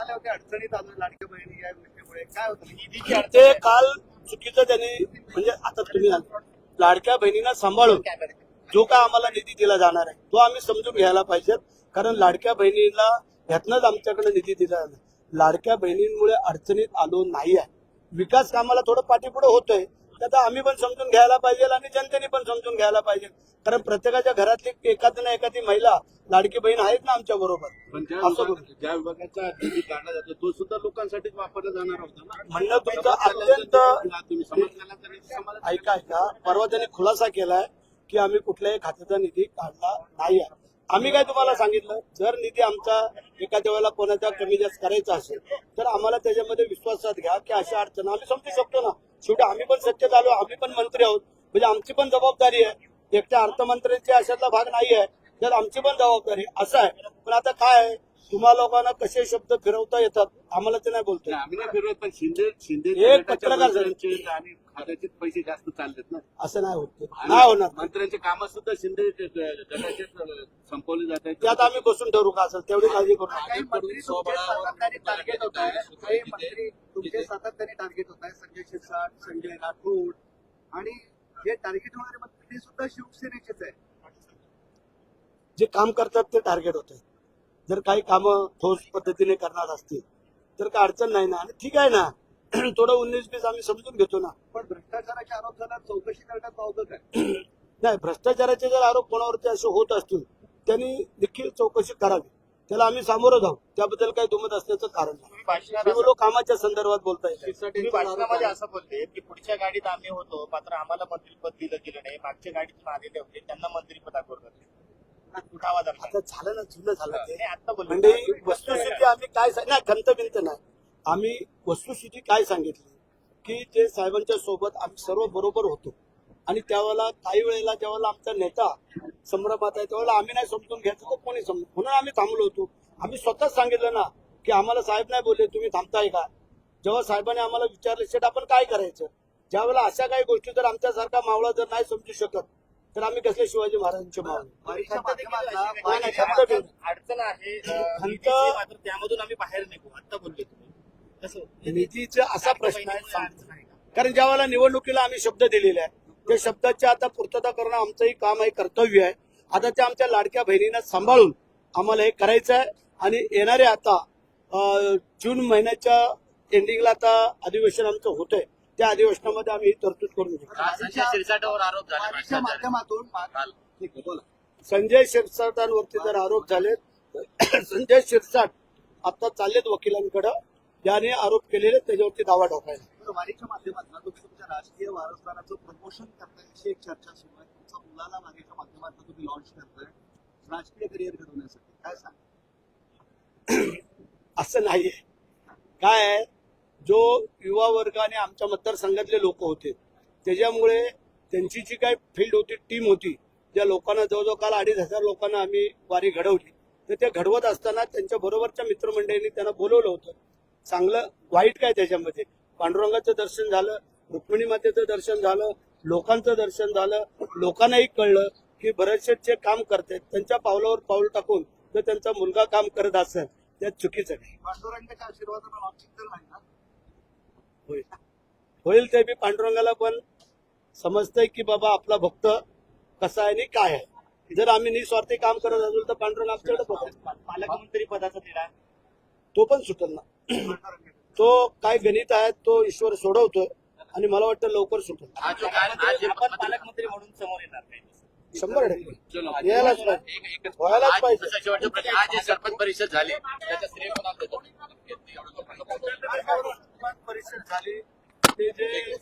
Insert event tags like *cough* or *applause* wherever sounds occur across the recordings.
अडचणीत आलो लाडक्या बहिणी या गोष्टीमुळे. काय होतं? निधीची ते काल चुकीचं त्यांनी म्हणजे आता तुम्ही. लाडक्या बहिणींना सांभाळून जो काय आम्हाला निधी दिला जाणार आहे तो आम्ही समजून घ्यायला पाहिजे. कारण लाडक्या बहिणीला ह्यातनंच आमच्याकडे निधी दिला जाणार. लाडक्या बहिणींमुळे अडचणीत आलो नाही आहे विकास कामाला थोडं पाठीपुढे होतोय. त्याचा आम्ही पण समजून घ्यायला पाहिजे आणि जनतेने पण समजून घ्यायला पाहिजे. कारण प्रत्येकाच्या घरातली एखादी ना एखादी महिला लाडकी बहीण आहेत ना आमच्या बरोबर. ज्या विभागाचा निधी काढला जातो तो सुद्धा लोकांसाठीच वापरला जाणार होता ना? म्हणणं तुमचं अत्यंत ऐका ऐका. परवा त्यांनी खुलासा केलाय की आम्ही कुठल्याही खात्याचा निधी काढला नाही आहे आम्ही काय तुम्हाला सांगितलं? जर निधी आमचा एखाद्या वेळेला कोणाचा कमी जास्त करायचा असेल तर आम्हाला त्याच्यामध्ये विश्वासात घ्या की अशा अडचण आम्ही समजू शकतो ना. शेवटी आम्ही पण सत्तेत आलो आम्ही पण मंत्री आहोत. म्हणजे आमची पण जबाबदारी आहे. एकट्या अर्थमंत्र्यांची अशातला भाग नाही आहे तर आमची पण जबाबदारी असं आहे. पण आता काय आहे? तुम्हा लोकांना कसे शब्द फिरवता येतात? आम्हाला ते नाही बोलतोय. आम्ही नाही फिरवत पण शिंदे शिंदे एक पत्रकार आणि खात्याचे पैसे जास्त चाललेत ना. असं नाही होत. नाही होणार. मंत्र्यांचे काम सुद्धा शिंदे गटाचे संपवले जात आहेत. त्यात आम्ही बसून ठरू का असेल तेवढी काळजी करू नका. काही मंत्री तुमचे सातत्याने टार्गेट होत आहे. काही मंत्री तुमचे सातत्याने टार्गेट होत आहे संजय शिरसाट संजय राठोड. आणि हे टार्गेट होणारे मंत्री सुद्धा शिवसेनेचेच आहे जे काम करतात ते टार्गेट होते. जर काही कामं ठोस पद्धतीने करणार असतील तर काय अडचण नाही ना. आणि ठीक आहे ना. *clears throat* थोडं उन्नीस बीस आम्ही समजून घेतो ना. पण भ्रष्टाचाराचे आरोप झाला चौकशी करण्यात पावतं काय? *clears throat* नाही भ्रष्टाचाराचे जर आरोप कोणावरती असे होत असतील त्यांनी देखील चौकशी करावी. त्याला आम्ही सामोरं जाऊ. त्याबद्दल काही दुमत असण्याचं कारण नाही. लोक कामाच्या संदर्भात बोलता तुम्ही भाषणामध्ये असं बोलले की पुढच्या गाडीत आम्ही होतो मात्र आम्हाला मंत्रीपद दिलं गेलं नाही. मागच्या गाडीतून आलेले होते त्यांना उठावा धरला. आता झालं ना जुनं झालं ते. म्हणजे वस्तुस्थिती आम्ही काय नाही खंत बिंत नाही. आम्ही वस्तुस्थिती काय सांगितली? की जे साहेबांच्या सोबत आम्ही सर्व बरोबर होतो. आणि त्यावेळेला काही वेळेला ज्यावेळेला आमचा नेता संभ्रमात आहे त्यावेळेला आम्ही नाही समजून घ्यायचं तर कोणी समजून म्हणून आम्ही थांबलो होतो. आम्ही स्वतःच सांगितलं ना की आम्हाला साहेब नाही बोलले तुम्ही थांबताय का? जेव्हा साहेबांनी आम्हाला विचारले शेट आपण काय करायचं? ज्यावेळेला अशा काही गोष्टी जर आमच्यासारखा मावळा जर नाही समजू शकत तर आम्ही कसले शिवाजी महाराजांचे देखील. अडचण आहे. त्यामधून आम्ही बाहेर निघू. आता बोलले तुम्ही. कसं? निधीचा असा प्रश्न आहे? कारण ज्या वेळेला निवडणुकीला आम्ही शब्द दिलेले आहे त्या शब्दाची आता पूर्तता करणं आमचंही काम आहे कर्तव्य आहे. आता त्या आमच्या लाडक्या बहिणींना सांभाळून आम्हाला हे करायचं आहे. आणि येणारे आता जून महिन्याच्या एंडिंगला आता अधिवेशन आमचं होतंय. त्या अधिवेशनामध्ये आम्ही ही तरतूद करून घेऊ संजय शिरसाटावर आरोप झाले वारीच्या भ्रष्टाचार. माध्यमातून ठीक आहे बोला. संजय शिरसाटांवरती जर आरोप झाले *clears throat* संजय शिरसाट आता चाललेत वकिलांकडे. ज्याने आरोप केलेले त्याच्यावरती दावा ठोकायला तर वारीच्या माध्यमातून तुम्ही तुमच्या राजकीय वारसदाराचं प्रमोशन करताय अशी एक चर्चा सुरू आहे. तुमचा मुलाला वारीच्या माध्यमातून तुम्ही लॉन्च करताय. राजकीय करिअर घडवण्यासाठी काय सांग *clears throat* असं नाहीये. काय आहे? जो युवा वर्ग आणि आमच्या मतदारसंघातले लोक होते त्याच्यामुळे त्यांची जी काही फील्ड होती टीम होती ज्या लोकांना जवळजवळ काल अडीच हजार लोकांना आम्ही वारी घडवली. तर ते घडवत असताना त्यांच्या बरोबरच्या मित्रमंडळींनी त्यांना बोलवलं होतं. चांगलं वाईट काय त्याच्यामध्ये? पांडुरंगाचं दर्शन झालं रुक्मिणी मातेचं दर्शन झालं लोकांचं दर्शन झालं. लोकांनाही कळलं की बरेचसे जे काम करतात त्यांच्या पावलावर पाऊल टाकून जर त्यांचा मुलगा काम करत असेल त्या चुकीचं नाही पांडुरंगाच्या आशीर्वादानं लॉन्चिंग तर नाही ना होईल. होईल ते बी पांडुरंगाला पण समजतंय की बाबा आपला भक्त कसा आहे आणि काय आहे. जर आम्ही निस्वार्थी काम करत असेल तर पांडुरंग आमच्याकडे बघेल पालकमंत्री पदाचा दिला. तो पण सुटेल ना. तो काय गणित आहे तो ईश्वर सोडवतोय आणि मला वाटतं लवकर सुटेल. पालकमंत्री म्हणून समोर येणार नाही. शंभर टक्के. व्हायलाच पाहिजे. आज सरपंच परिषद झाली त्याचा श्रेय कोणाला देतो? विधान परिषद झाली. ते जे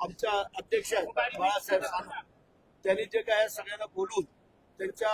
आमच्या अध्यक्ष आहेत बाळासाहेब त्यांनी जे काय सगळ्यांना बोलून त्यांच्या